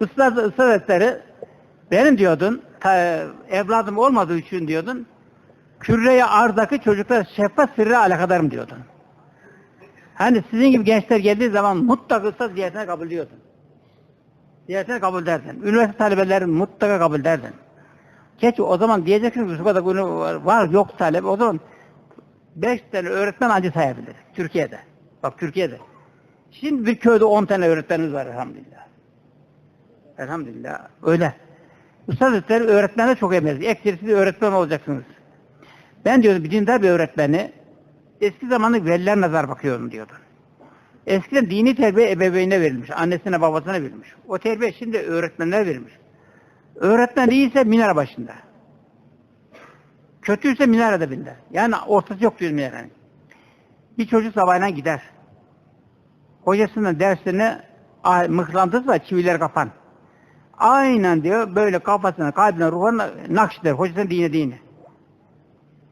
Üstad, Üstad Hazretleri benim diyordun ta- evladım olmadığı için diyordun küreye ardaki çocuklar şeffaf sırrı alakadarım diyordun. Hani sizin gibi gençler geldiği zaman mutlaka Üstad ziyaretine kabul diyordun. Ziyaretine kabul derdin. Üniversite talebelerin mutlaka kabul derdin. Geç o zaman diyeceksiniz ki şu kadar var, yok talep. O zaman beş tane öğretmen acı sayabilir Türkiye'de. Bak Türkiye'de. Şimdi bir köyde 10 tane öğretmenimiz var elhamdülillah. Elhamdülillah. Öyle. Üstad Hazretleri öğretmene çok emrediyor. Ekserisi öğretmen olacaksınız. Ben diyordum bir dindar bir öğretmeni eski zamanlı veliler nazar bakıyorum diyordu. Eskiden dini terbiye ebeveynine verilmiş. Annesine babasına verilmiş. O terbiye şimdi öğretmenler verilmiş. Öğretmen iyiyse minare başında. Kötüyse minare dibinde. Yani ortası yok diyor minarenin. Bir çocuk sabahına gider. Hocasının dersine ah, mıhlantısı çiviler kapan. Aynen diyor böyle kafasına, kalbine, ruhuna nakşeder. Hocasının dini dini.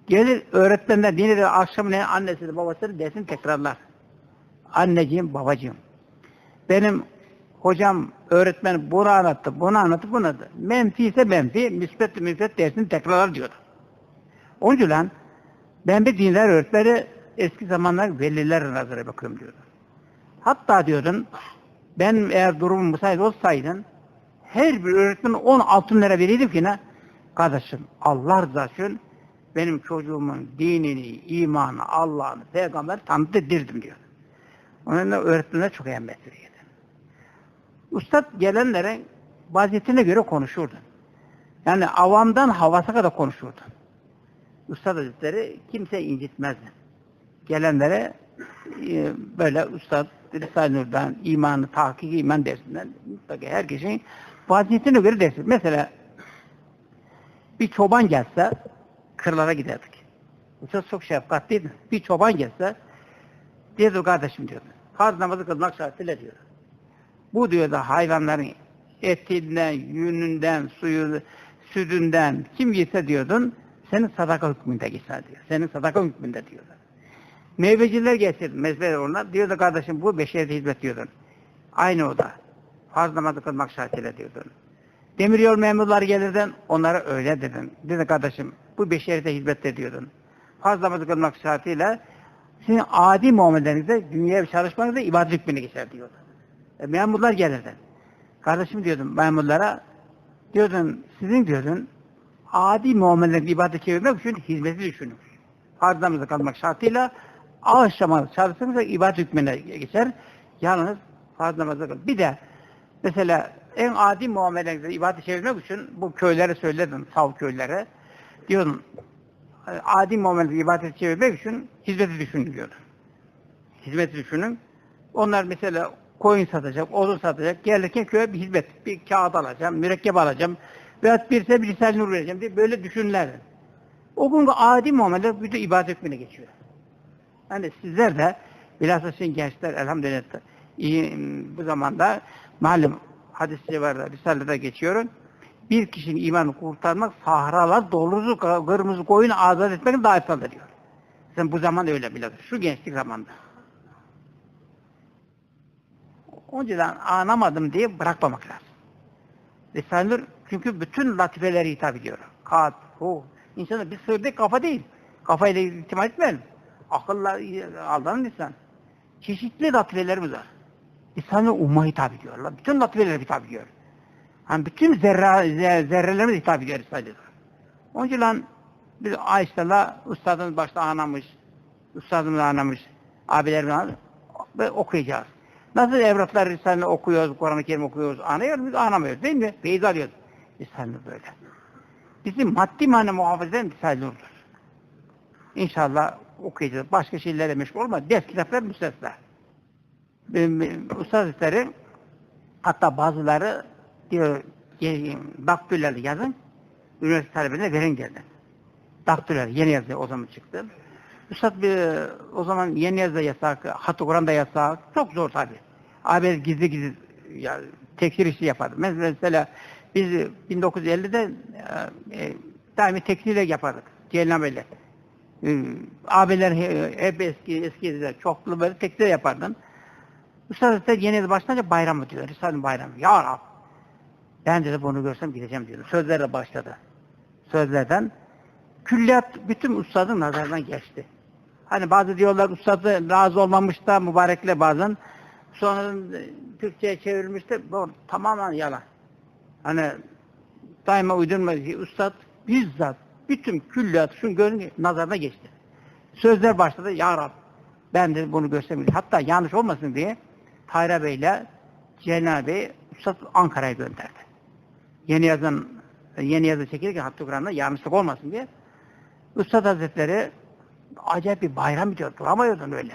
Gelir öğretmenler dini de akşamleyin annesi de babası da dersini tekrarlar. Anneciğim, babacığım. Benim hocam, öğretmen bunu anlattı, bunu anlattı, bunu anlattı. Menfi ise menfi, müsbet müsbet dersini tekrarlar diyordu. Onun için lan ben bir dinler öğretmeni eski zamanlar veliler nazara bakıyorum diyordu. Hatta diyordun ben eğer durumum müsait olsaydın her bir öğretmen 10 altın lira verirdim ki ne? Kardeşim Allah rızası için benim çocuğumun dinini, imanı, Allah'ını, peygamber tanıtırdım diyor. Onun için öğretmenler çok ehemmiyet veriyordu. Ustad gelenlere vaziyetine göre konuşurdu. Yani avamdan havasa kadar konuşurdu. Ustad Hazretleri kimse incitmezdi. Gelenlere e, böyle Ustad Risale-i Nur'dan, imanı, tahkik iman dersinden mutlaka herkesin vaziyetine göre ders. Mesela bir çoban gelse kırlara giderdik. Ustad çok şefkatliydi. Bir çoban gelse diyordu kardeşim diyordu. Farz namazı kılmak şartıyla diyor. Bu diyor da hayvanların etinden, yününden, suyu, sütünden kim yese diyordun senin sadaka hükmünde geçer diyor. Senin sadaka hükmünde diyorlar. Meyveciler getirdi, mezbeler onlar. Diyordu kardeşim bu beşeriyete hizmet diyordun. Aynı o da. Farz namazı kılmak şartıyla diyordun. Demiryol memurları gelirden onlara öyle dedin. Dedi kardeşim bu beşeriyete hizmet diyordun. Farz namazı kılmak şartıyla sizin adi muamelelerinizde, dünyaya çalışmanızda ibadet hükmüne geçer diyordu. E, memurlar gelirdi. Kardeşim diyordum memurlara, diyordun sizin diyordun adi muamelenizi ibadet çevirmek için hizmeti düşünün. Farz namazı kılmak şartıyla ağaçlama çalışırsanız ibadet hükmüne geçer. Yalnız farz namazı kıl. Bir de mesela en adi muamelenizi ibadet çevirmek için bu köylere söyledim, sav köylere. Diyordum adi muamelenizi ibadet çevirmek için hizmeti düşünün diyordum. Hizmeti düşünün. Onlar mesela koyun satacak, odun satacak. Gelirken köye bir hizmet, bir kağıt alacağım, mürekkep alacağım. Veyahut birse bir risale nur vereceğim diye böyle düşünürlerdi. O gün adi muamele bütün ibadet hükmüne geçiyor. Yani sizler de bilhassa sizin gençler elhamdülillah iyi, bu zamanda malum hadis-i var Risale'de geçiyor. Bir kişinin imanı kurtarmak sahralar dolusu kırmızı koyunu azat etmek daha eftaldir diyor. Sen bu zaman öyle bilhassa. Şu gençlik zamanda. Önceden anlamadım diye bırakmamak lazım. Risale çünkü bütün latifeleri hitap ediyor. Kalp, ruh. İnsanın bir sırrı kafa değil. Kafayla itimat etmeyelim. Akılla aldanan insan. Çeşitli latifelerimiz var. Nur umma hitap ediyorlar. Bütün latifeler hitap ediyor. Yani bütün zerre, zerrelerimiz hitap ediyor Nur. Onun için lan biz Ayşe'la ustadımız başta anlamış, ustadımız anlamış, abilerimiz anlamış ve okuyacağız. Nasıl evlatlar Risale'ni okuyoruz, Kur'an-ı Kerim okuyoruz, anlıyoruz, biz anlamıyoruz değil mi? Feyiz alıyoruz. Risale böyle. Bizim maddi manevi muhafaza eden Risale. İnşallah okuyacağız. Başka şeylerle meşgul olma. Ders kitaplar müstesna. Ustaz Hazretleri hatta bazıları diyor daktülerle yazın üniversite talebelerine verin geldi. Daktüler yeni yazı o zaman çıktı. Üstad bir, o zaman yeni yazı da yasak, hat Kur'an'da yasak. Çok zor tabi. Abi gizli gizli ya, tekfir işi yapardı. Mesela biz 1950'de e, daimi tekniğiyle yapardık. Cehennemeyle. E, abiler hep eski eski çoklu böyle tekniğiyle yapardın. Üstad Hazretleri yeni yazı başlayınca bayram diyor. Risale bayramı. Ya Rab. Ben dedi bunu görsem gideceğim diyordu. Sözlerle başladı. Sözlerden külliyat bütün ustadın nazarından geçti. Hani bazı diyorlar ustadı razı olmamış da mübarekle bazen sonra Türkçe'ye çevirmiş de bu tamamen yalan. Hani daima uydurma ustad bizzat bütün külliyat şunu görün nazarına geçti. Sözler başladı ya Rab ben de bunu görsem hatta yanlış olmasın diye Tayra Bey'le Celal Bey Ustad Ankara'ya gönderdi. Yeni yazın yeni yazı çekilirken Hattı Kur'an'da yanlışlık olmasın diye Üstad Hazretleri acayip bir bayram diyor. Duramıyordun öyle.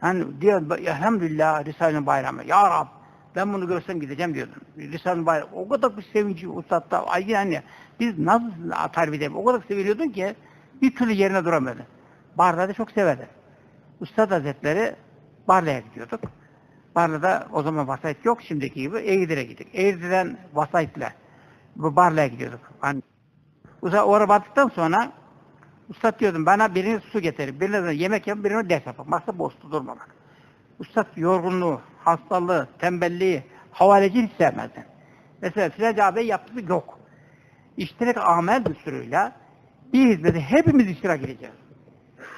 Hani diyor elhamdülillah Risale'nin bayramı. Ya Rab ben bunu görsem gideceğim diyordun. Risale'nin bayramı. O kadar bir sevinci Ustad'da. Ay yani biz nasıl tarif edelim? O kadar seviniyordun ki bir türlü yerine duramıyordun. Barla'da çok severdi. Üstad Hazretleri Barla'ya gidiyorduk. Barla'da o zaman vasayet yok şimdiki gibi. Eğirdir'e gittik. Eğirdir'den vasayetle bu Barla'ya gidiyorduk. Hani, oraya vardıktan sonra Ustad diyordum bana birini su getirin. Birine yemek yapın, birine ders yapın. Masa boşta durmamak. Ustad yorgunluğu, hastalığı, tembelliği, havaleci hiç sevmezdi. Mesela Filanca abi yaptığı yok. İştirak amel düsturuyla bir hizmete hepimiz iştirak edeceğiz.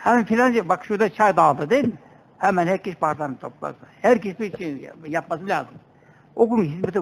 Hemen filanca bak şurada çay dağıldı değil mi? Hemen herkes bardağını toplasın. Herkes bir şey yapması lazım. O gün hizmete